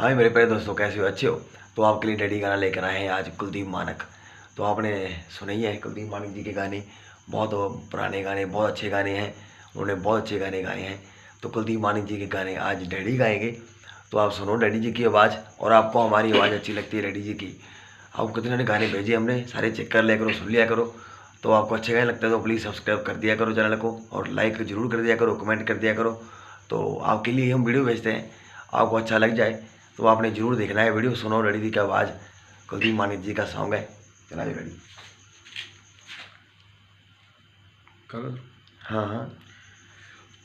हाँ मेरे प्यारे दोस्तों, कैसे हो? अच्छे हो? तो आपके लिए डैडी गाना लेकर आए हैं आज कुलदीप मानक। तो आपने सुने ही है कुलदीप मानक जी के गाने। बहुत पुराने गाने, बहुत अच्छे गाने हैं। उन्होंने बहुत अच्छे गाने गाए हैं। तो कुलदीप मानक जी के गाने आज डैडी गाएँगे। तो आप सुनो डैडी जी की आवाज़ और आपको हमारी आवाज़ अच्छी लगती है डैडी जी की। आप कितने गाने भेजे हमने, सारे चेक कर लिया करो, सुन लिया करो। तो आपको अच्छे गाने लगते हैं तो प्लीज़ सब्सक्राइब कर दिया करो चैनल को और लाइक ज़रूर कर दिया करो कमेंट कर दिया करो। तो आपके लिए हम वीडियो भेजते हैं। आपको अच्छा लग जाए तो आपने ज़रूर देखना है वीडियो सुनो रेडी जी की आवाज़ कुलदीप मानिक जी का सॉन्ग है चला जाए रेडी ਕਰ हाँ हाँ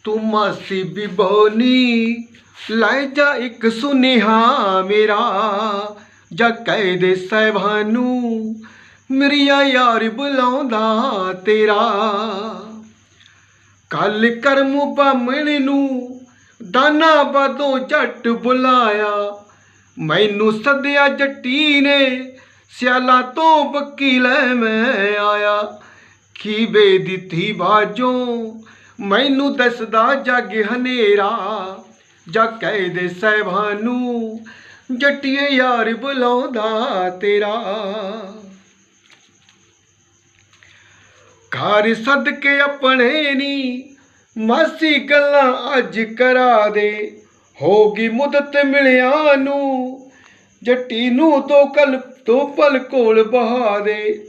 ਤੂੰ ਮਾਸੀ ਬਿਬੋਨੀ ਲੈ ਜਾ ਇੱਕ ਸੁਨੇਹਾ ਮੇਰਾ ਜਾ ਕਹਿ ਦੇ ਸਹਿਬਾਨੂੰ ਮੇਰੀਆ ਯਾਰ ਬੁਲਾਉਂਦਾ ਤੇਰਾ ਕੱਲ ਕਰਮ ਬਾਮਣ ਨੂੰ ਦਾਨਾ ਬਾਦੋਂ ਝੱਟ ਬੁਲਾਇਆ ਮੈਨੂੰ ਸੱਦਿਆ ਜੱਟੀ ਨੇ, ਸਿਆਲਾ ਤੋਂ ਬੱਕੀ ਲੈ ਮੈਂ ਆਇਆ। ਕੀ ਦਿੱਤੀ ਬਾਜੋਂ, ਮੈਨੂੰ ਦੱਸਦਾ ਜੱਗ ਹਨੇਰਾ ਜਾ ਕਹਿ ਦੇ ਸਹਿਬਾਨੂੰ, ਜੱਟੀਏ ਯਾਰ ਬੁਲਾਉਂਦਾ ਤੇਰਾ। ਘਰ ਸਦਕੇ ਆਪਣੇ ਨੀ, ਮਾਸੀ ਗੱਲਾਂ ਅੱਜ ਕਰਾ ਦੇ। ਹੋ ਗਈ ਮੁਦਤ ਮਿਲਿਆ ਨੂੰ। ਜੱਟੀ ਨੂੰ ਤੋਂ ਕਲ ਤੋਂ ਪਲ ਕੋਲ ਬਹਾ ਦੇ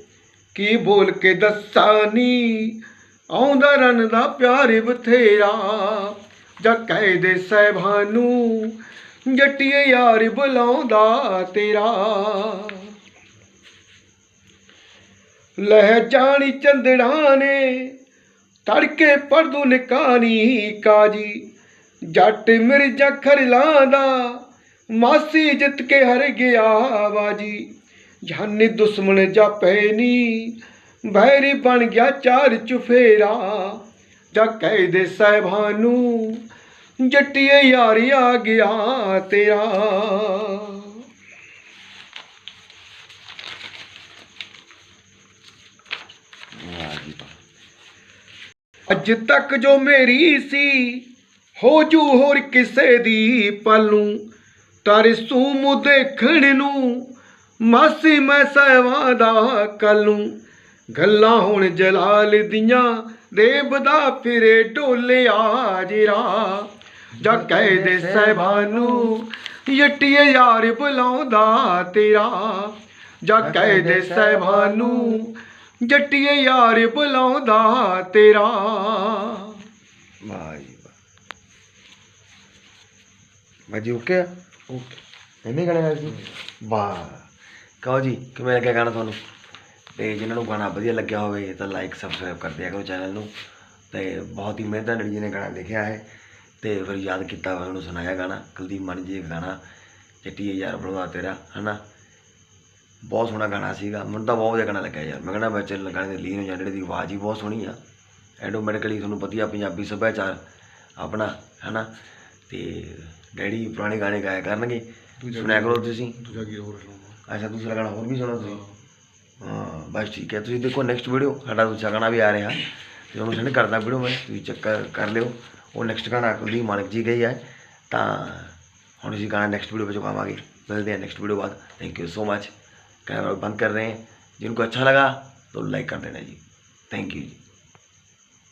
ਕੀ ਬੋਲ ਕੇ ਦੱਸਾਂ ਨੀ, ਆਉਂਦਾ ਰਨ ਦਾ ਪਿਆਰ ਬਥੇਰਾ। ਜਾਂ ਕਹਿ ਦੇ ਸਹਿਬਾਨੂੰ ਜੱਟੀਏ ਯਾਰ ਬੁਲਾਉਂਦਾ ਤੇਰਾ। ਲਹਿ ਜਾਣੀ ਚੰਦੜਾ ਨੇ, ਤੜਕੇ ਪਰਦੂ ਨਿਕਾਨੀ ਕਾਜੀ। ਜੱਟ ਮਿਰਜਾ ਖਰਲਾਂ ਦਾ ਮਾਸੀ ਜਿੱਤ ਕੇ ਹਰ ਗਿਆ ਬਾਜੀ ਜਾਨੀ ਦੁਸ਼ਮਣ ਜਾਪੈ ਨੀ ਵੈਰੀ ਬਣ ਗਿਆ ਚਾਰ ਚੁਫੇਰਾ ਜਾ ਕਹਿ ਦੇ ਸਹਿਬਾਂ ਨੂੰ ਜੱਟੀਏ ਯਾਰ ਆ ਗਿਆ ਤੇਰਾ। ਅੱਜ ਤੱਕ ਜੋ ਮੇਰੀ ਸੀ ਹੋ ਜੂ ਹੋਰ ਕਿਸੇ ਦੀ ਪਲ ਨੂੰ ਤਾਰੇ ਦੇਖਣ ਨੂੰ। ਮਾਸੀ ਮੈਂ ਸਹਿਵਾ ਦਾ ਕੱਲ, ਗੱਲਾਂ ਹੁਣ ਜਲਾਲ ਦੀਆਂ ਦੇਵਦਾ ਫਿਰੇ ਢੋਲਿਆ ਜਰਾ। ਜਾ ਕਹਿ ਦੇ ਸਹਿਬਾਨੂੰ ਯੱਟੀਏ ਯਾਰ ਬੁਲਾਉਂਦਾ ਤੇਰਾ। ਜਾ ਕਹਿ ਦੇ ਸਹਿਬਾਨੂੰ ਜੱਟੀਏ ਯਾਰ ਬੁਲਾਉਂਦਾ ਤੇਰਾ। वाह ਬਾਜੀ ਓਕੇ ਆ ਓਕੇ। ਐਵੇਂ ਗਾਣੇ ਨਾਲ ਜੀ ਵਾਹ। ਕਹੋ ਜੀ ਕਿਵੇਂ ਲੱਗਿਆ ਗਾਣਾ ਤੁਹਾਨੂੰ? ਤੇ ਜਿਨ੍ਹਾਂ ਨੂੰ ਗਾਣਾ ਵਧੀਆ ਲੱਗਿਆ ਹੋਵੇ ਤਾਂ ਲਾਈਕ ਸਬਸਕ੍ਰਾਈਬ ਕਰ ਦਿਆ ਕਰੋ ਚੈਨਲ ਨੂੰ। ਤੇ ਬਹੁਤ ਹੀ ਮਿਹਨਤਾਂ ਨਾਲ ਜੀ ਨੇ ਗਾਣਾ ਲਿਖਿਆ ਹੈ। ਤੇ ਫਿਰ ਯਾਦ ਕੀਤਾ ਉਹਨਾਂ ਨੂੰ ਸੁਣਾਇਆ ਗਾਣਾ ਕੁਲਦੀਪ ਮਨ ਜੀ ਗਾਣਾ ਜੱਟੀ ਯਾਰ ਬੜਵਾ ਤੇਰਾ ਹਨਾ? ਬਹੁਤ ਸੋਹਣਾ ਗਾਣਾ ਸੀਗਾ। ਮੈਨੂੰ ਤਾਂ ਬਹੁਤ ਵਧੀਆ ਗਾਣਾ ਲੱਗਿਆ ਯਾਰ। ਮੈਂ ਕਹਿੰਦਾ ਬੱਚੇ ਗਾਣੇ ਦੇ ਲੀਨ ਹੋ ਜਾਂਦੇ ਦੀ ਆਵਾਜ਼ ਹੀ ਬਹੁਤ ਸੋਹਣੀ ਆ। ਐਡੋਮੈਟਿਕਲੀ ਤੁਹਾਨੂੰ ਵਧੀਆ ਪੰਜਾਬੀ ਸੱਭਿਆਚਾਰ ਆਪਣਾ ਹਨਾ? ਤੇ ਡੈਡੀ ਪੁਰਾਣੇ ਗਾਣੇ ਗਾਇਆ ਕਰਨਗੇ ਸੁਣਿਆ ਕਰੋ ਤੁਸੀਂ ਦੂਜਾ ਕੀ ਹੋਰ ਸੁਣਾਉਣਾ ਅੱਛਾ ਦੂਸਰਾ ਗਾਣਾ ਹੋਰ ਵੀ ਸੁਣੋ ਤੁਸੀਂ ਹਾਂ ਬਸ ਠੀਕ ਹੈ ਤੁਸੀਂ ਦੇਖੋ ਨੈਕਸਟ ਵੀਡੀਓ ਸਾਡਾ ਦੂਸਰਾ ਗਾਣਾ ਵੀ ਆ ਰਿਹਾ ਤੇ ਉਹਨੂੰ ਸੈਂਡ ਕਰਦਾ ਵੀਡੀਓ ਮੈਂ ਤੁਸੀਂ ਚੈੱਕ ਕਰ- ਕਰ ਲਿਓ ਉਹ ਨੈਕਸਟ ਗਾਣਾ ਕੁਲਦੀਪ ਮਾਨਕ ਜੀ ਗਈ ਹੈ ਤਾਂ ਹੁਣ ਅਸੀਂ ਗਾਣਾ ਨੈਕਸਟ वीडियो पे चुकावांगे मिलते हैं नेक्स्ट वीडियो बाद thank you so much camera बंद कर रहे हैं जिनको अच्छा लगा तो लाइक कर देना जी थैंक यू जी